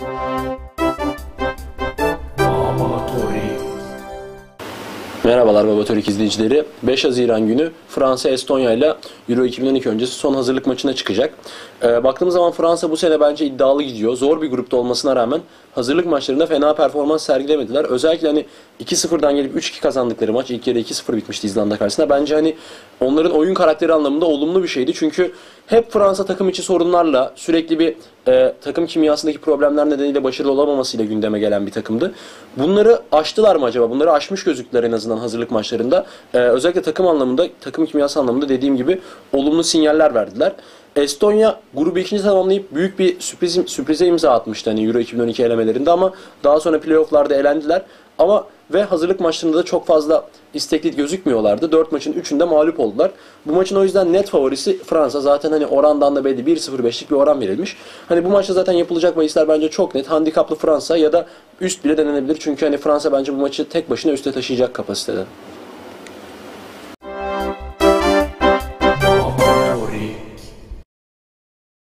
Música Merhabalar Baba Türk izleyicileri. 5 Haziran günü Fransa Estonya ile Euro 2012 öncesi son hazırlık maçına çıkacak. Ee, baktığımız zaman Fransa bu sene bence iddialı gidiyor. Zor bir grupta olmasına rağmen hazırlık maçlarında fena performans sergilemediler. Özellikle hani 2-0'dan gelip 3-2 kazandıkları maç ilk yarı 2-0 bitmişti İzlanda karşısında. Bence hani onların oyun karakteri anlamında olumlu bir şeydi. Çünkü hep Fransa takım içi sorunlarla sürekli bir e, takım kimyasındaki problemler nedeniyle başarılı olamamasıyla gündeme gelen bir takımdı. Bunları aştılar mı acaba? Bunları aşmış gözüktüler en azından hazırlık maçlarında. E, özellikle takım anlamında, takım kimyası anlamında dediğim gibi olumlu sinyaller verdiler. Estonya grubu ikinci tamamlayıp büyük bir sürpriz, sürprize imza atmıştı hani Euro 2012 elemelerinde ama daha sonra playofflarda elendiler. Ama ve hazırlık maçlarında da çok fazla istekli gözükmüyorlardı. 4 maçın 3'ünde mağlup oldular. Bu maçın o yüzden net favorisi Fransa. Zaten hani orandan da belli 1-0-5'lik bir oran verilmiş. Hani bu maçta zaten yapılacak bahisler bence çok net. Handikaplı Fransa ya da üst bile denenebilir. Çünkü hani Fransa bence bu maçı tek başına üste taşıyacak kapasitede.